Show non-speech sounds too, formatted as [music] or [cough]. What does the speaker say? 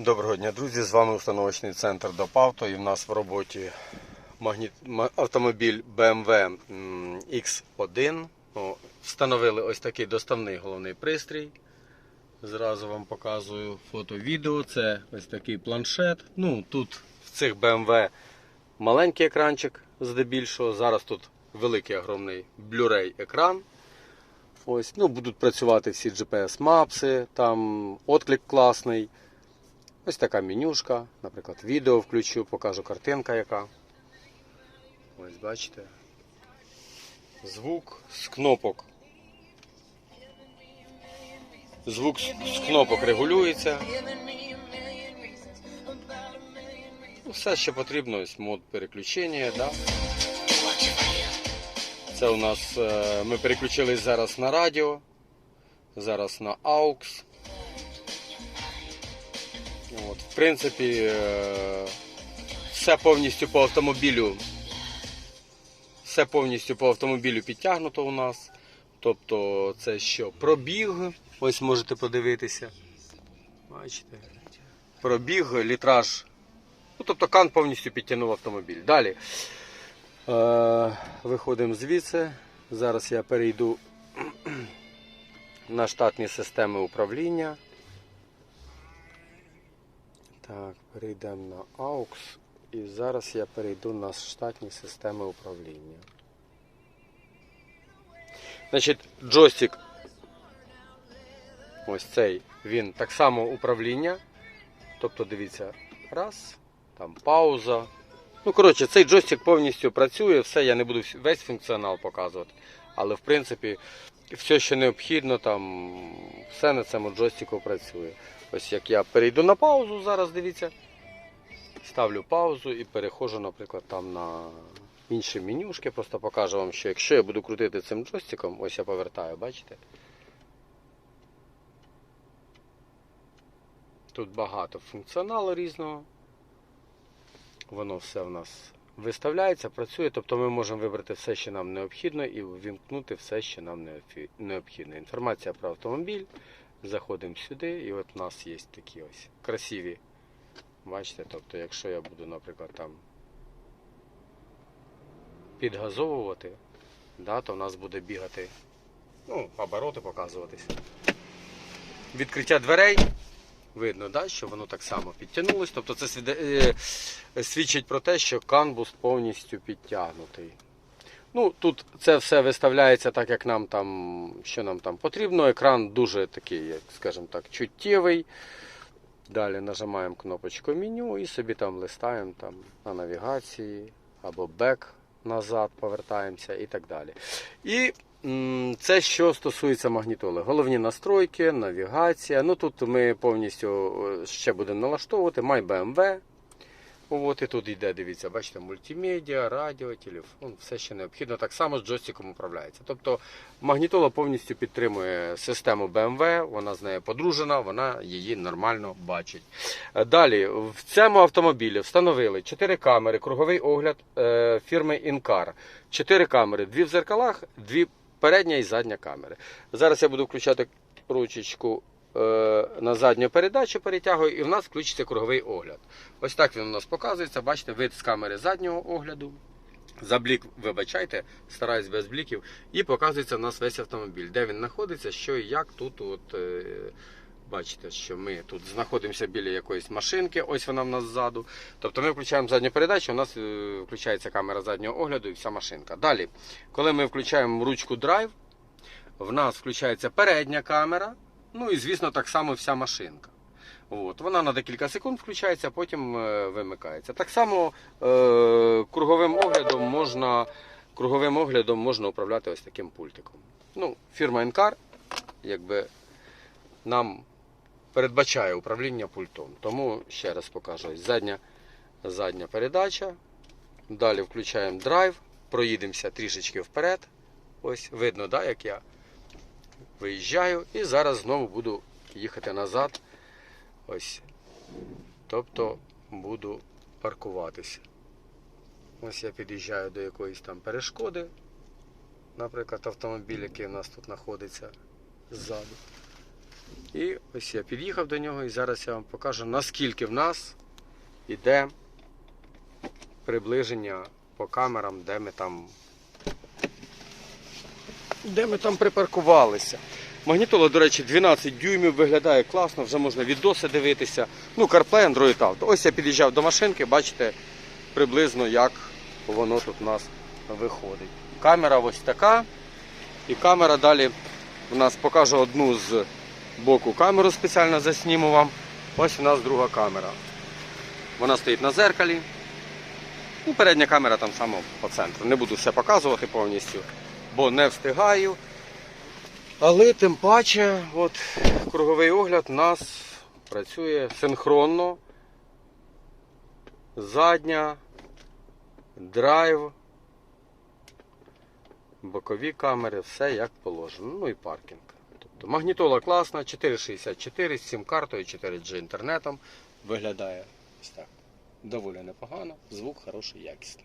Доброго дня, друзі! З вами установочний центр ДОПАВТО і в нас в роботі магніт... автомобіль BMW X1. О, Встановили ось такий доставний головний пристрій. Зразу вам показую фото-відео. Це ось такий планшет. Ну, тут в цих BMW маленький екранчик здебільшого. Зараз тут великий огромний Blu-ray екран. Ось, ну, будуть працювати всі GPS-мапси, там отклик класний. Ось така менюшка, наприклад, відео включу, покажу картинка яка. Ось бачите. Звук з кнопок. Звук з кнопок регулюється. Ну, Все, що потрібно, ось мод переключення. Да? Це у нас е, ми переключились зараз на радіо, зараз на AUX. От, в принципі, е, все повністю по автомобілю. Все повністю по автомобілю підтягнуто у нас. Тобто це що? Пробіг. Ось можете подивитися. Бачите? Пробіг, літраж. Ну, тобто кан повністю підтягнув автомобіль. Далі. Е, виходимо звідси. Зараз я перейду [clears throat] на штатні системи управління. Так, перейдемо на AUX. І зараз я перейду на штатні системи управління. Значить, джойстик. Ось цей, він так само управління. Тобто, дивіться, раз, там пауза. Ну, коротше, цей джойстик повністю працює, все, я не буду весь функціонал показувати. Але в принципі, все, що необхідно, там, все на цьому джойстику працює. Ось як я перейду на паузу, зараз дивіться. Ставлю паузу і переходжу, наприклад, там на інші менюшки. Просто покажу вам, що якщо я буду крутити цим джойстиком, ось я повертаю, бачите? Тут багато функціоналу різного. Воно все в нас виставляється, працює, тобто ми можемо вибрати все, що нам необхідно, і ввімкнути все, що нам необхідно. Інформація про автомобіль. Заходимо сюди, і от у нас є такі ось красиві. Бачите, тобто, якщо я буду, наприклад, там підгазовувати, да, то в нас буде бігати, ну, обороти показуватися. Відкриття дверей. Видно, да, що воно так само підтягнулось. Тобто це е, свідчить про те, що канбус повністю підтягнутий. Ну, тут це все виставляється так, як нам там, що нам там потрібно. Екран дуже такий, як скажімо так, чуттєвий. Далі нажимаємо кнопочку меню і собі там листаємо там, на навігації або бек назад повертаємося і так далі. І це що стосується магнітоли. Головні настройки, навігація. Ну тут ми повністю е, ще будемо налаштовувати. MyBMW. От і тут йде, дивіться, бачите, мультимедіа, радіо, телефон, все ще необхідно. Так само з джойстиком управляється. Тобто магнітола повністю підтримує систему BMW, вона з нею подружена, вона її нормально бачить. Е, Далі, в цьому автомобілі встановили 4 камери, круговий огляд е, фірми Incar. 4 камери, дві в зеркалах, дві передня і задня камери. Зараз я буду включати ручечку на задню передачу, перетягую, і в нас включиться круговий огляд. Ось так він у нас показується. Бачите, вид з камери заднього огляду. За блік, вибачайте, стараюсь без бліків. І показується у нас весь автомобіль, де він знаходиться, що і як тут. От, е, бачите, що ми тут знаходимося біля якоїсь машинки, ось вона в нас ззаду. Тобто ми включаємо задню передачу, у нас е, включається камера заднього огляду і вся машинка. Далі, коли ми включаємо ручку драйв, в нас включається передня камера, ну і звісно так само вся машинка. От, вона на декілька секунд включається, потім е, вимикається. Так само е, круговим оглядом можна круговим оглядом можна управляти ось таким пультиком. Ну, фірма Encar якби нам передбачає управління пультом. Тому ще раз покажу. Задня, задня передача. Далі включаємо драйв, проїдемося трішечки вперед. Ось видно, да, як я виїжджаю. І зараз знову буду їхати назад. Ось. Тобто буду паркуватися. Ось я під'їжджаю до якоїсь там перешкоди. Наприклад, автомобіль, який у нас тут знаходиться ззаду. І ось я під'їхав до нього і зараз я вам покажу, наскільки в нас іде приближення по камерам, де ми там. Де ми там припаркувалися. Магнітола, до речі, 12 дюймів виглядає класно, вже можна відоси дивитися. Ну, CarPlay, Android Auto. Ось я під'їжджав до машинки, бачите приблизно як воно тут у нас виходить. Камера ось така. І камера далі у нас покажу одну з боку камеру спеціально засніму вам. Ось у нас друга камера. Вона стоїть на зеркалі. Ну, передня камера там само по центру. Не буду все показувати повністю, бо не встигаю. Але тим паче, от, круговий огляд у нас працює синхронно. Задня, драйв, бокові камери, все як положено. Ну і паркінг. Тобто магнітола класна, 464 з сім картою, 4G інтернетом. Виглядає ось так. Доволі непогано, звук хороший, якісний.